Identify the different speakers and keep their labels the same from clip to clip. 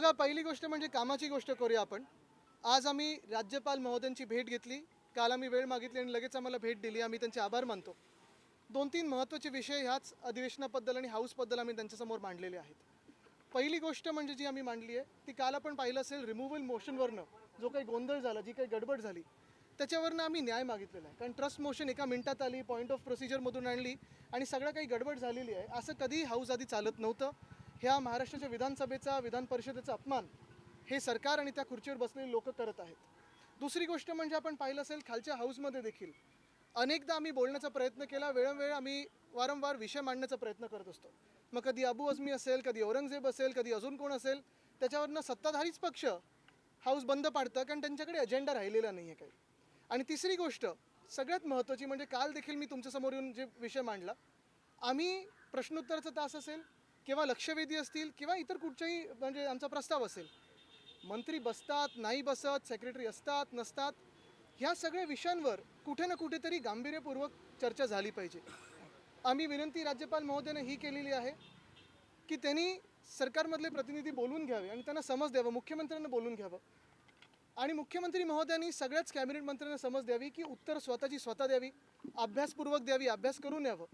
Speaker 1: बघा पहिली गोष्ट म्हणजे कामाची गोष्ट करूया आपण. आज आम्ही राज्यपाल महोदयांची भेट घेतली. काल आम्ही वेळ मागितली आणि लगेच आम्हाला भेट दिली. आम्ही त्यांचे आभार मानतो. दोन तीन महत्त्वाचे विषय ह्याच अधिवेशनाबद्दल आणि हाऊसबद्दल आम्ही त्यांच्यासमोर मांडलेले आहेत. पहिली गोष्ट म्हणजे जी आम्ही मांडली आहे ती काल आपण पाहिलं असेल रिमूव्हल मोशनवरनं जो काही गोंधळ झाला जी काही गडबड झाली त्याच्यावरनं आम्ही न्याय मागितलेला आहे. कारण ट्रस्ट मोशन एका मिनिटात आली पॉईंट ऑफ प्रोसिजरमधून आणली आणि सगळं काही गडबड झालेली आहे. असं कधीही हाऊस आधी चालत नव्हतं. ह्या महाराष्ट्राच्या विधानसभेचा विधान परिषदेचा अपमान हे सरकार आणि त्या खुर्चीवर बसलेले लोक करत आहेत. दुसरी गोष्ट म्हणजे आपण पाहिलं असेल खालच्या हाऊसमध्ये देखील अनेकदा आम्ही बोलण्याचा प्रयत्न केला. वेळोवेळ आम्ही वारंवार विषय मांडण्याचा प्रयत्न करत असतो. मग कधी अबू अजमी असेल कधी औरंगजेब असेल कधी अजून कोण असेल त्याच्यावरनं सत्ताधारीच पक्ष हाऊस बंद पाडतं कारण त्यांच्याकडे अजेंडा राहिलेला नाही आहे काही. आणि तिसरी गोष्ट सगळ्यात महत्त्वाची म्हणजे काल देखील मी तुमच्यासमोर येऊन जे विषय मांडला आम्ही प्रश्नोत्तराचा तास असेल किंवा लक्षवेधी असतील किंवा इतर कुठच्याही म्हणजे आमचा प्रस्ताव असेल. मंत्री बसतात नाही बसत सेक्रेटरी असतात नसतात ह्या सगळ्या विषयांवर कुठे ना कुठेतरी गांभीर्यपूर्वक चर्चा झाली पाहिजे. आम्ही विनंती राज्यपाल महोदयाने ही केलेली आहे की त्यांनी सरकारमधले प्रतिनिधी बोलून घ्यावे आणि त्यांना समज द्यावं मुख्यमंत्र्यांना बोलून घ्यावं. आणि मुख्यमंत्री महोदयांनी सगळ्याच कॅबिनेट मंत्र्यांना समज द्यावी की उत्तर स्वतःची स्वतः द्यावी अभ्यासपूर्वक द्यावी अभ्यास करून यावं.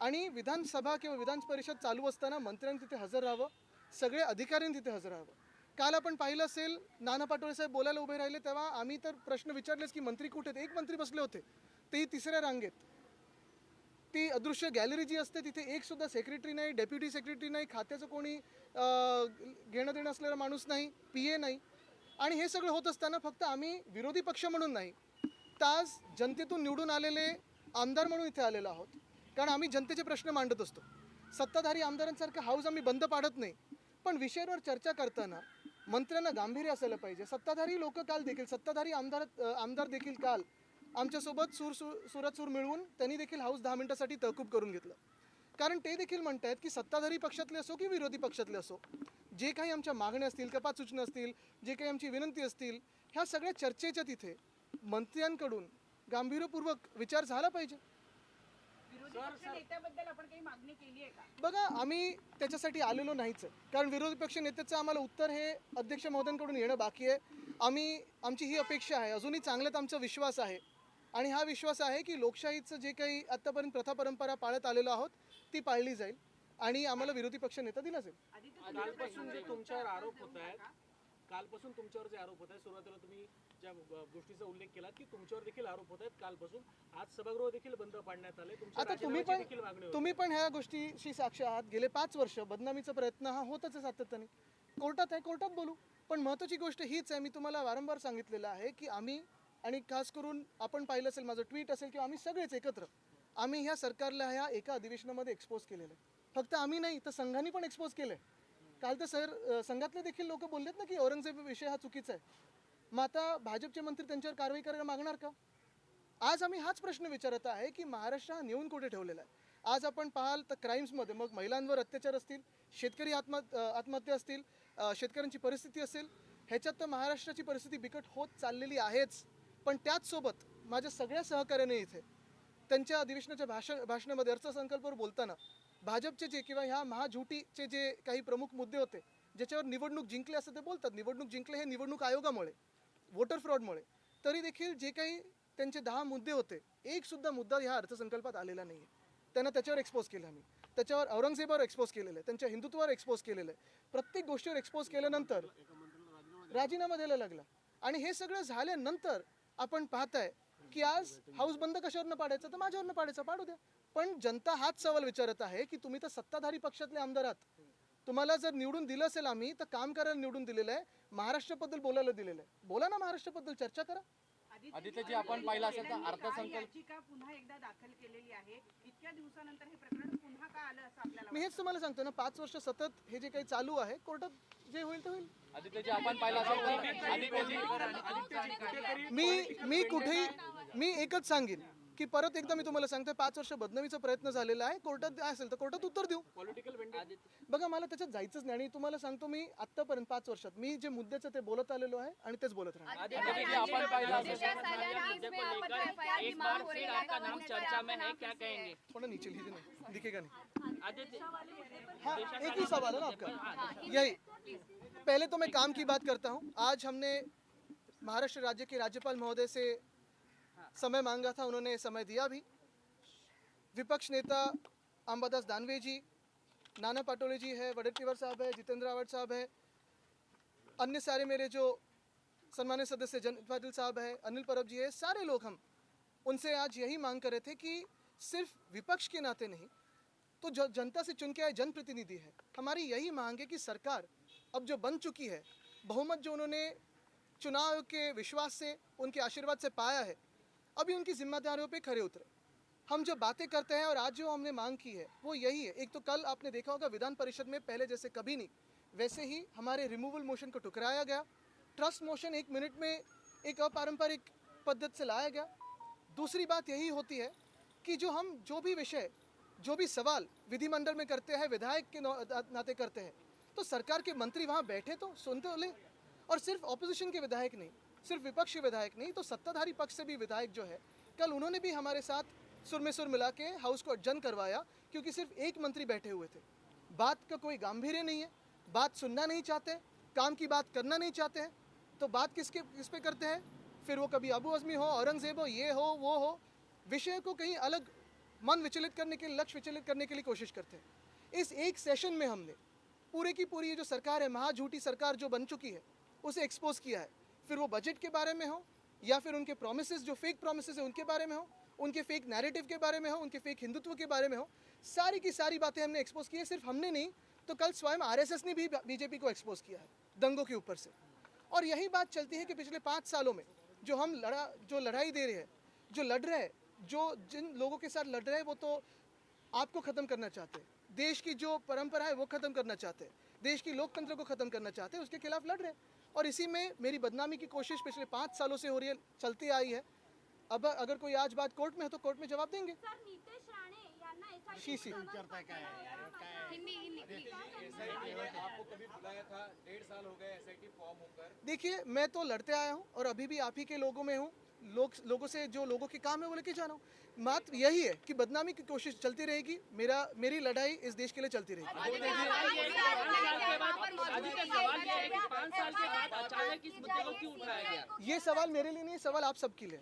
Speaker 1: आणि विधानसभा किंवा विधान परिषद चालू असताना मंत्र्यांनी तिथे हजर राहावं सगळे अधिकाऱ्यांनी तिथे हजर राहावं. काल आपण पाहिलं असेल नाना पाटोळे साहेब बोलायला उभे राहिले तेव्हा आम्ही तर प्रश्न विचारलेच की मंत्री कुठे आहेत? एक मंत्री बसले होते. तेही तिसऱ्या रांगेत. ती अदृश्य गॅलरी जी असते तिथे एक सुद्धा सेक्रेटरी नाही डेप्युटी सेक्रेटरी नाही खात्याचं कोणी घेणं देणं असलेला माणूस नाही पी ए नाही. आणि हे सगळं होत असताना फक्त आम्ही विरोधी पक्ष म्हणून नाही तर आज जनतेतून निवडून आलेले आमदार म्हणून इथे आलेलो आहोत. कारण आम्ही जनतेचे प्रश्न मांडत असतो. सत्ताधारी आमदारांसारखं हाऊस आम्ही बंद पाडत नाही. पण विषयावर चर्चा करताना मंत्र्यांना गांभीर्य असायला पाहिजे. सत्ताधारी लोक काल देखील सत्ताधारी आमदार आमदार देखील काल आमच्यासोबत सूर सूर सुरात सूर मिळवून त्यांनी देखील हाऊस दहा मिनिटासाठी तहकूब करून घेतलं. कारण ते देखील म्हणतायत की सत्ताधारी पक्षातले असो की विरोधी पक्षातले असो जे काही आमच्या मागण्या असतील कपात सूचना असतील जे काही आमची विनंती असतील ह्या सगळ्या चर्चेच्या तिथे मंत्र्यांकडून गांभीर्यपूर्वक विचार झाला पाहिजे.
Speaker 2: विरोधी पक्ष नेत्याबद्दल आपण काही मागणी केली आहे का?
Speaker 1: बघा आम्ही त्याच्यासाठी आलेलो नाहीच. कारण विरोधी पक्ष नेत्याचं आम्हाला उत्तर हे अध्यक्ष महोदयांकडून येणं बाकी आहे. आम्ही आमची ही अपेक्षा आहे. अजूनही चांगल्यात आमचा विश्वास आहे. आणि हा विश्वास आहे की लोकशाहीचं जे काही आत्तापर्यंत प्रथा परंपरा पाळत आलेलो आहोत ती पाळली जाईल. आणि आम्हाला विरोधी पक्ष नेता दिला जाईल.
Speaker 3: कालपासून जे तुमच्यावर आरोप होत आहेत कालपासून तुमच्यावर जे आरोप होत आहेत सुरुवातीला तुम्ही ज्या गोष्टीचा उल्लेख केला की तुमच्यावर देखील आरोप होत आहेत. कालपासून आज सभागृह देखील बंद पाडण्यात आले
Speaker 1: आता तुम्ही पण तुम्ही पण ह्या गोष्टीशी साक्ष आहात. गेले पाच वर्ष बदनामीचा प्रयत्न हा होतच आहे सातत्याने. कोर्टात आहे कोर्टात बोलू. पण महत्त्वाची गोष्ट हीच आहे मी तुम्हाला वारंवार सांगितलेलं आहे की आम्ही आणि खास करून आपण पाहिलं असेल माझं ट्विट असेल किंवा आम्ही सगळेच एकत्र आम्ही ह्या सरकारला ह्या एका अधिवेशनामध्ये एक्सपोज केलेलं आहे. फक्त आम्ही नाही तर संघाने पण एक्सपोज केलं आहे काल तर सर संघातले देखील लोक बोललेत ना की औरंगजेब विषय हा चुकीचा आहे. मग आता भाजपचे मंत्री त्यांच्यावर कारवाई करायला मागणार का? आज आम्ही हाच प्रश्न विचारत आहे की महाराष्ट्र हा नेऊन कुठे ठेवलेला आहे? आज आपण पाहाल तर क्राईम्समध्ये मग महिलांवर अत्याचार असतील शेतकरी आत्म आत्महत्या असतील शेतकऱ्यांची परिस्थिती असेल ह्याच्यात तर महाराष्ट्राची परिस्थिती बिकट होत चाललेली आहेच. पण त्याचसोबत माझ्या सगळ्या सहकार्याने इथे त्यांच्या अधिवेशनाच्या भाषण भाषणामध्ये अर्थसंकल्पावर बोलताना भाजपचे जे किंवा ह्या महाझुटीचे जे काही प्रमुख मुद्दे होते ज्याच्यावर निवडणूक जिंकले असं ते बोलतात. निवडणूक जिंकले हे निवडणूक आयोगामुळे. वोटर फ्रॉडमुळे. तरी देखील जे काही त्यांचे दहा मुद्दे होते एक सुद्धा मुद्दा ह्या अर्थसंकल्पात आलेला नाही आहे त्यांना त्याच्यावर एक्सपोज केलं आम्ही. त्याच्यावर औरंगजेबावर एक्सपोज केलेलं आहे त्यांच्या हिंदुत्वावर एक्सपोज केलेलं आहे. प्रत्येक गोष्टीवर एक्सपोज केल्यानंतर राजीनामा द्यायला लागला. आणि हे सगळं झाल्यानंतर आपण पाहताय की आज हाऊस बंद कशावरनं पाडायचं? तर माझ्यावरनं पाडायचं. पाडू द्या. पण जनता हाच सवाल विचारत आहे की तुम्ही तर सत्ताधारी पक्षातले आमदार आहात. तुम्हाला जर निवडून दिलं असेल आम्ही तर काम करायला निवडून दिलेलं आहे. महाराष्ट्राबद्दल बोलायला दिलेलं आहे. बोला ना महाराष्ट्राबद्दल चर्चा करा.
Speaker 4: आदित्यजी आपण पाहिलं असेल तर अर्थसंकल्प
Speaker 2: याचिका पुन्हा एकदा दाखल केलेली आहे. इतक्या दिवसानंतर हे प्रकरण पुन्हा का आलं असं आपल्याला
Speaker 1: मी हेच तुम्हाला सांगतो ना पाच वर्ष सतत हे जे काही चालू आहे कोर्टात जे होईल ते होईल.
Speaker 4: आदित्यजी आपण पाहिलं असेल तर
Speaker 1: मी मी कुठेही मी एकच सांगेन. की परत एकदा मी तुम्हाला सांगतोय पाच वर्ष बदनामीचा प्रयत्न झालेला आहे. कोर्टात असेल तर कोर्टात उत्तर देऊ.
Speaker 3: पॉलिटिकल
Speaker 1: बघा मला त्याच्यात जायचंच नाही आणि तुम्हाला सांगतो मी आतापर्यंत पाच वर्षात. मी जे मुद्द्याचं ते बोलत आलेलो आहे आणि तेच बोलत राहणार.
Speaker 4: आदित्य जी आपण पाहिलं असेल.
Speaker 5: एक बार फिर आपका नाम चर्चा में है क्या कहेंगे?
Speaker 1: थोड़ा नीचे लीजिए नहीं? दिखेगा नहीं?
Speaker 5: आदित्य.
Speaker 1: हाँ एक ही सवाल है ना आपका? यही. पहले तो मैं काम की बात करता हूँ. आज हमने महाराष्ट्र राज्य के राज्यपाल महोदय से समय मांगा था, उन्होंने समय दिया भी। विपक्ष नेता अंबादास दानवे जी, नाना पाटोले जी है वडेट्टीवार साहब है, जितेंद्र आवाड साहब है, अन्य सारे मेरे जो सम्मानित सदस्य जन पाटिल साहब है, अनिल परब जी है, सारे लोग हम, उनसे आज यही मांग कर रहे थे कि सिर्फ़ विपक्ष के नाते नहीं तो जो जनता से चुन के आए जनप्रतिनिधि है। हमारी यही मांग है कि सरकार अब जो बन चुकी है, बहुमत जो उन्होंने चुनाव के विश्वास से, उनके आशीर्वाद से पाया है अभी उनकी जिम्मेदारियों पे खरे उतरे। हम जो बातें करते हैं और आज जो हमने मांग की है, वो यही है। एक तो कल आपने देखा होगा विधान परिषद में पहले जैसे कभी नहीं, वैसे ही हमारे रिमूवल मोशन को टुकराया गया। ट्रस्ट मोशन एक मिनट में एक अपारंपरिक पद्धति से लाया गया। दूसरी बात यही होती है कि जो हम, जो भी विषय, जो भी सवाल विधिमंडल में करते हैं, विधायक के नाते करते हैं तो सरकार के मंत्री वहाँ बैठे तो सुनते हो ले। और सिर्फ़ ऑपोजिशन के विधायक नहीं सिर्फ़ विपक्षी विधायक नहीं तो सत्ताधारी पक्ष से भी विधायक जो है, कल उन्होंने भी हमारे साथ सुर में सुर मिला के हाउस को अड्जन करवाया, क्योंकि सिर्फ़ एक मंत्री बैठे हुए थे। बात का कोई गांधीर्य नहीं है, बात सुनना नहीं चाहते, काम की बात करना नहीं चाहते हैं तो बात किसके, किस पे करते हैं? फिर वो कभी अबू अजमी हो, औरंगज़ेब हो, ये हो, वो हो, विषय को कहीं अलग मन विचलित करने के लिए लक्ष्य विचलित करने के लिए कोशिश करते हैं। इस एक सेशन में हमने पूरे की पूरी ये जो सरकार है, महाझूठी सरकार जो बन चुकी है, उसे एक्सपोज किया है। फिर वो बजट के बारे में हो, या फिर उनके प्रोमिस जो फेक प्रोमिस है, उनके बारे में हो, उनके फेक नैरेटिव के बारे में हो, उनके फेक हिंदुत्व के बारे में हो, सारी की सारी बातें हमने एक्सपोज की है, सिर्फ़ हमने नहीं तो कल स्वयं आरएसएस ने भी बीजेपी को एक्सपोज किया है, दंगों के ऊपर से। और यही बात चलती है कि पिछले पाँच सालों में जो हम लड़ा, जो लड़ाई दे रहे हैं, जो लड़ रहे हैं, जो जिन लोगों के साथ लड़ रहे हैं, वो तो आपको ख़त्म करना चाहते हैं। देश की जो परंपरा है, वो ख़त्म करना चाहते हैं। देश की लोकतंत्र को ख़त्म करना चाहते हैं, उसके खिलाफ लड़ रहे हैं। और इसी में मेरी बदनामी की कोशिश पिछले पाँच सालों से हो रही है चलती आई है। अब अगर कोई आज बात कोर्ट में है तो कोर्ट में जवाब देंगे।
Speaker 6: सर नितेश राणे यांना SIT
Speaker 1: she she.
Speaker 6: Hindi Hindi. please.
Speaker 4: आपको कभी बुलाया था? डेढ़ साल हो गए एसआईटी फॉर्म होकर।
Speaker 1: देखिए मैं तो लड़ते आया हूँ और अभी भी आप ही के लोगों में हूँ। लोग लोगों से जो लोगों के काम है वो लेके जा रहा हूँ मात्र यही है कि बदनामी की कोशिश चलती रहेगी मेरा मेरी लड़ाई इस देश के लिए चलती रहेगी।
Speaker 5: ये है कि पाँच साल के बाद अचानक इस मुद्दे को क्यों उठाया गया?
Speaker 1: ये सवाल मेरे लिए नहीं सवाल आप सबके लिए।